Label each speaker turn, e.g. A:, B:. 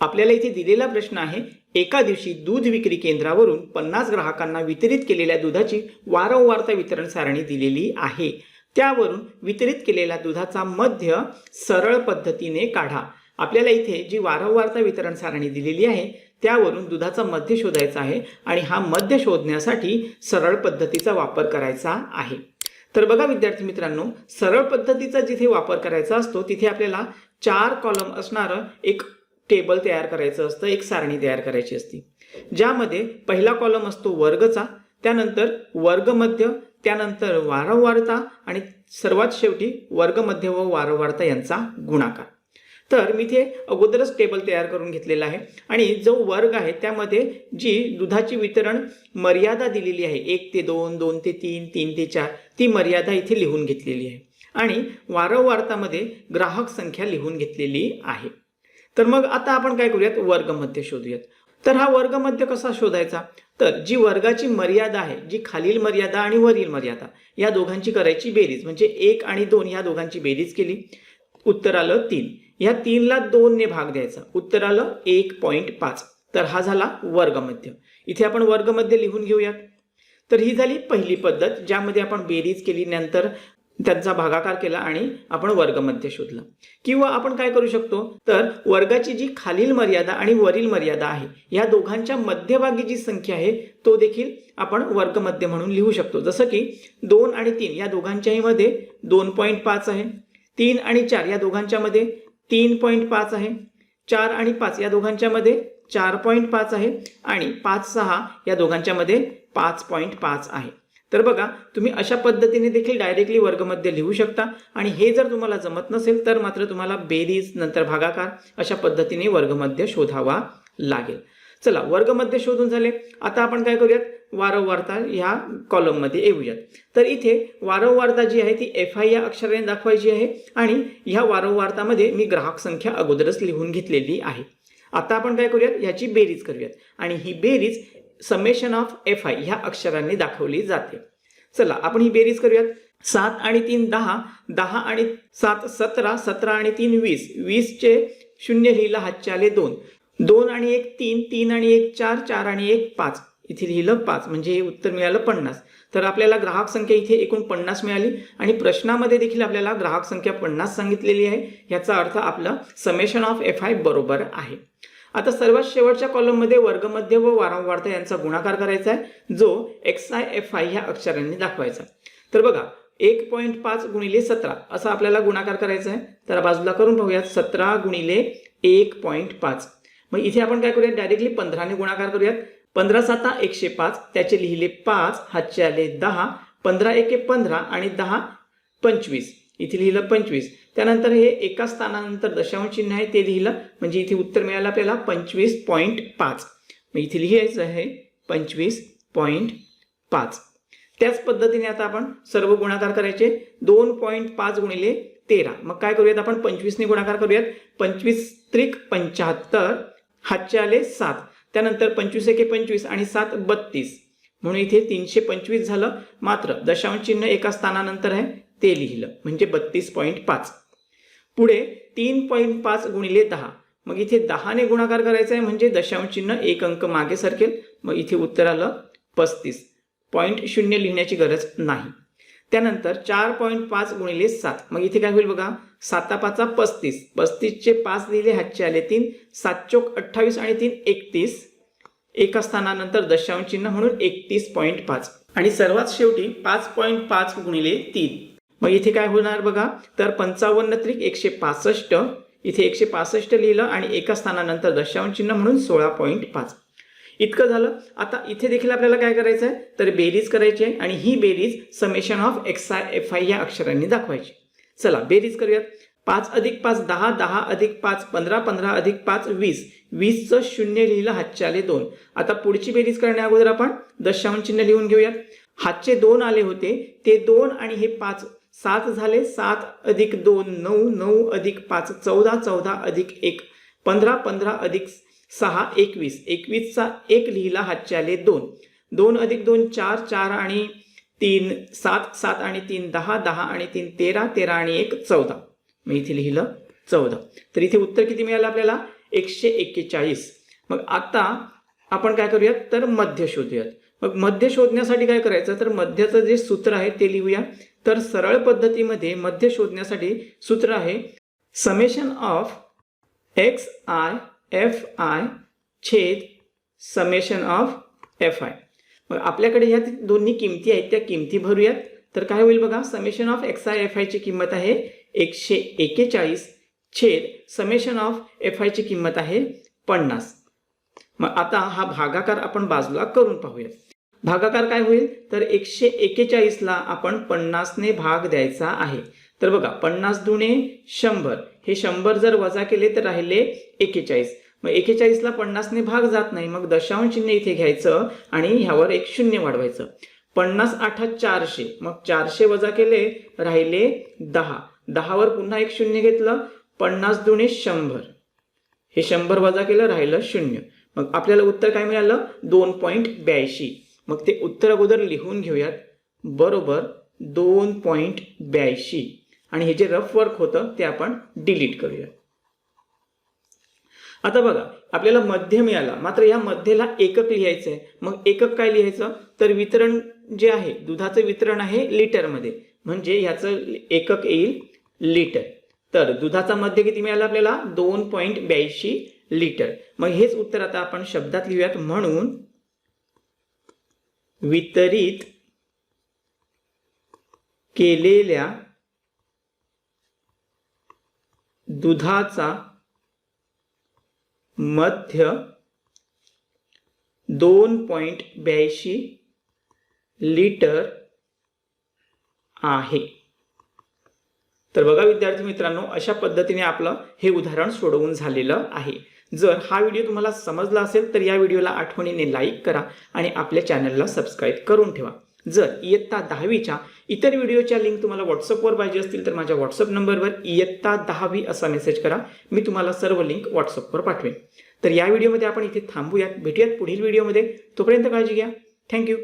A: आपल्याला इथे दिलेला प्रश्न आहे एका दिवशी दूध विक्री केंद्रावरून पन्नास ग्राहकांना वितरित केलेल्या दुधाची वारंवारता वितरण सारणी दिलेली आहे. त्यावरून वितरित केलेल्या दुधाचा मध्य सरळ पद्धतीने काढा. आपल्याला इथे जी वारंवारता वितरण सारणी दिलेली आहे त्यावरून दुधाचा मध्य शोधायचा आहे आणि हा मध्य शोधण्यासाठी सरळ पद्धतीचा वापर करायचा आहे. तर बघा विद्यार्थी मित्रांनो सरळ पद्धतीचा जिथे वापर करायचा असतो तिथे आपल्याला चार कॉलम असणारं एक टेबल तयार करायचं असतं एक सारणी तयार करायची असती. ज्यामध्ये पहिला कॉलम असतो वर्गचा त्यानंतर वर्गमध्य त्यानंतर वारंवारता आणि सर्वात शेवटी वर्गमध्य व वारंवारता यांचा गुणाकार. तर मी ते अगोदरच टेबल तयार करून घेतलेला आहे आणि जो वर्ग आहे त्यामध्ये जी दुधाची वितरण मर्यादा दिलेली आहे एक ते दोन दोन ते तीन तीन ते चार ती मर्यादा इथे लिहून घेतलेली आहे. आणि वारंवारतामध्ये ग्राहक संख्या लिहून घेतलेली आहे. तर मग आता आपण काय करूयात? वर्गमध्य शोधूयात. तर हा वर्गमध्य कसा शोधायचा? तर जी वर्गाची मर्यादा आहे जी खालील मर्यादा आणि वरील मर्यादा या दोघांची करायची बेरीज. म्हणजे एक आणि दोन या दोघांची बेरीज केली. उत्तर आलं तीन. या तीनला दोनने भाग द्यायचा. उत्तर आलं एक पॉईंट पाच. तर हा झाला वर्गमध्य. इथे आपण वर्गमध्य लिहून घेऊयात. तर ही झाली पहिली पद्धत ज्यामध्ये आपण बेरीज केली नंतर त्यांचा भागाकार केला आणि आपण वर्गमध्य शोधला. किंवा आपण काय करू शकतो? तर वर्गाची जी खालील मर्यादा आणि वरील मर्यादा आहे या दोघांच्या मध्यभागी जी संख्या आहे तो देखील आपण वर्गमध्य म्हणून लिहू शकतो. जसं की दोन आणि तीन या दोघांच्याही मध्ये दोन पॉईंट पाच आहे. तीन आणि चार या दोघांच्या मध्ये तीन पॉईंट पाच आहे. चार आणि पाच या दोघांच्या मध्ये चार पॉईंट पाच आहे. आणि पाच सहा या दोघांच्या मध्ये पाच पॉईंट पाच आहे. तर बघा तुम्ही अशा पद्धतीने देखील डायरेक्टली वर्गमध्ये लिहू शकता. आणि हे जर तुम्हाला जमत नसेल तर मात्र तुम्हाला बेरीज नंतर भागाकार अशा पद्धतीने वर्गमध्ये शोधावा लागेल. चला वर्गमध्ये शोधून झाले. आता आपण काय करूयात? वारंवारता ह्या कॉलममध्ये येऊयात. तर इथे वारंवारता जी आहे ती एफ आय या अक्षराने दाखवायची आहे. आणि ह्या वारंवारतामध्ये मी ग्राहक संख्या अगोदरच लिहून घेतलेली आहे. आता आपण काय करूयात? ह्याची बेरीज करूयात. आणि ही बेरीज समेशन ऑफ एफ आय ह्या अक्षरांनी दाखवली जाते. चला आपण ही बेरीज करूयात. सात आणि तीन दहा. दहा आणि सात सतरा. सतरा आणि तीन वीस. वीसचे शून्य लिहिलं हातचे आले दोन. दोन आणि एक तीन. तीन आणि एक चार. चार आणि एक पाच. इथे लिहिलं पाच. म्हणजे हे उत्तर मिळालं पन्नास. तर आपल्याला ग्राहक संख्या इथे एकूण पन्नास मिळाली आणि प्रश्नामध्ये देखील आपल्याला ग्राहक संख्या पन्नास सांगितलेली आहे. याचा अर्थ आपलं समेशन ऑफ एफ आय बरोबर आहे. आता सर्वात शेवटच्या कॉलममध्ये वर्गमध्य व वारंवारता यांचा गुणाकार करायचा आहे जो एक्स आय एफ आय ह्या अक्षरांनी दाखवायचा. तर बघा एक पॉईंट पाच गुणिले सतरा असा आपल्याला गुणाकार करायचा आहे. तर बाजूला करून पाहूयात सतरा गुणिले एक पॉईंट पाच. मग इथे आपण काय करूयात? डायरेक्टली पंधराने गुणाकार करूयात. पंधरा साता एकशे पाच त्याचे लिहिले पाच हातचे आले दहा. पंधरा एके पंधरा आणि दहा पंचवीस. इथे लिहिलं पंचवीस. त्यानंतर हे एका स्थानानंतर दशांश चिन्ह आहे ते लिहिलं. म्हणजे इथे उत्तर मिळालं आपल्याला पंचवीस पॉईंट पाच. मग इथे लिहायचं आहे पंचवीस पॉईंट पाच. त्याच पद्धतीने आता आपण सर्व गुणाकार करायचे. दोन पॉईंट पाच गुणिले तेरा. मग काय करूयात आपण? पंचवीसने गुणाकार करूयात. पंचवीस त्रिक पंच्याहत्तर हातचे आले सात. त्यानंतर पंचवीस एके पंचवीस आणि सात बत्तीस. म्हणून इथे तीनशे पंचवीस झालं. मात्र दशांश चिन्ह एका स्थानानंतर आहे ते लिहिलं. म्हणजे बत्तीस पॉईंट पाच. पुढे तीन पॉईंट पाच गुणिले दहा. मग इथे दहाने गुणाकार करायचा आहे म्हणजे दशांश चिन्ह एक अंक मागे सरकेल. मग इथे उत्तर आलं पस्तीस. पॉईंट शून्य लिहिण्याची गरज नाही. त्यानंतर चार पॉईंट पाच गुणिले सात. मग इथे काय होईल बघा? साता पाचा पस्तीस. पस्तीसचे पाच लिहिले हातचे आले तीन. सात चोक अठ्ठावीस आणि तीन एकतीस. एका स्थानानंतर दशांश चिन्ह म्हणून एकतीस पॉईंट पाच. आणि सर्वात शेवटी पाच पॉईंट पाच गुणिले तीन. मग इथे काय होणार बघा? तर पंचावन्न त्रिक एकशे पासष्ट इथे एकशे पासष्ट लिहिलं आणि एका स्थानानंतर दशांश चिन्ह म्हणून सोळा पॉईंट पाच. इतकं झालं. आता इथे देखील आपल्याला काय करायचं आहे तर बेरीज करायची आहे आणि ही बेरीज summation of X I F I या अक्षरांनी दाखवायची. चला बेरीज करूयात. पाच अधिक पाच दहा दहा अधिक पाच पंधरा पंधरा अधिक पाच वीस. वीसचं शून्य लिहिलं हातचे आले दोन. आता पुढची बेरीज करण्या अगोदर आपण दशांश चिन्ह लिहून घेऊयात. हातचे दोन आले होते. ते दोन आणि हे पाच सात झाले सात अधिक दोन नऊ नऊ अधिक पाच चौदा चौदा अधिक एक पंधरा पंधरा अधिक सहा एकवीस. एकवीसचा एक लिहिला हातचे आले दोन. दोन अधिक दोन चार चार आणि तीन सात सात आणि तीन दहा दहा आणि तीन तेरा तेरा आणि एक चौदा. मी इथे लिहिलं चौदा. तर इथे उत्तर किती मिळालं आपल्याला? एकशे एक्केचाळीस. मग आता आपण काय करूयात? तर मध्य शोधूयात. मग मध्य शोधण्यासाठी काय करायचं? तर मध्याचं जे सूत्र आहे ते लिहूया. तर सरळ पद्धतीमध्ये मध्य शोधण्यासाठी सूत्र आहे summation of X I F I छेद समेशन ऑफ एफ आय मग आपल्याकडे ह्या दोन्ही किमती आहेत त्या किमती भरूयात. तर काय होईल बघा summation of X I F आयची किंमत आहे एकशे एकेचाळीस छेद समेशन ऑफ एफ आयची किंमत आहे पन्नास. मग आता हा भागाकार आपण बाजूला करून पाहूयात. भागाकार काय होईल? तर एकशे एक्केचाळीसला आपण पन्नासने भाग द्यायचा आहे. तर बघा पन्नास दुणे शंभर. हे शंभर जर वजा केले तर राहिले एक्केचाळीस मग एकेचाळीसला पन्नासने भाग जात नाही. मग दशांश चिन्ह इथे घ्यायचं आणि ह्यावर एक शून्य वाढवायचं. पन्नास आठा चारशे. मग चारशे वजा केले राहिले दहा. दहावर पुन्हा एक शून्य घेतलं पन्नास दुणे शंभर. हे शंभर वजा केलं राहिलं शून्य. मग आपल्याला उत्तर काय मिळालं? दोन पॉईंट ब्याऐंशी. मग ते उत्तर अगोदर लिहून घेऊयात. बरोबर दोन पॉईंट ब्याऐंशी. आणि हे जे रफ वर्क होतं ते आपण डिलीट करूया आता बघा आपल्याला मध्य मिळाला. मात्र या मध्येला एकक लिहायचं आहे मग एकक काय लिहायचं? तर वितरण जे आहे दुधाचं वितरण आहे लिटरमध्ये. म्हणजे ह्याचं एकक येईल लिटर. तर दुधाचा मध्य किती मिळाला आपल्याला? दोन पॉईंट ब्याऐंशी लिटर. मग हेच उत्तर आता आपण शब्दात लिहूयात. म्हणून वितरित केलेल्या दुधाचा मध्य दोन पॉईंट ब्याऐंशी लिटर आहे. तर बघा विद्यार्थी मित्रांनो अशा पद्धतीने आपलं हे उदाहरण सोडवून झालेलं आहे. जर हा व्हिडिओ तुम्हाला समजला असेल तर या व्हिडिओला आठवणीने लाईक करा आणि आपल्या चॅनलला सबस्क्राईब करून ठेवा. जर इयत्ता दहावीच्या इतर व्हिडिओच्या लिंक तुम्हाला व्हॉट्सअपवर पाहिजे असतील तर माझ्या व्हॉट्सअप नंबरवर इयत्ता दहावी असा मेसेज करा. मी तुम्हाला सर्व लिंक व्हॉट्सअपवर पाठवेन. तर या व्हिडिओमध्ये आपण इथे थांबूयात. भेटूयात पुढील व्हिडिओमध्ये. तोपर्यंत काळजी घ्या. थँक्यू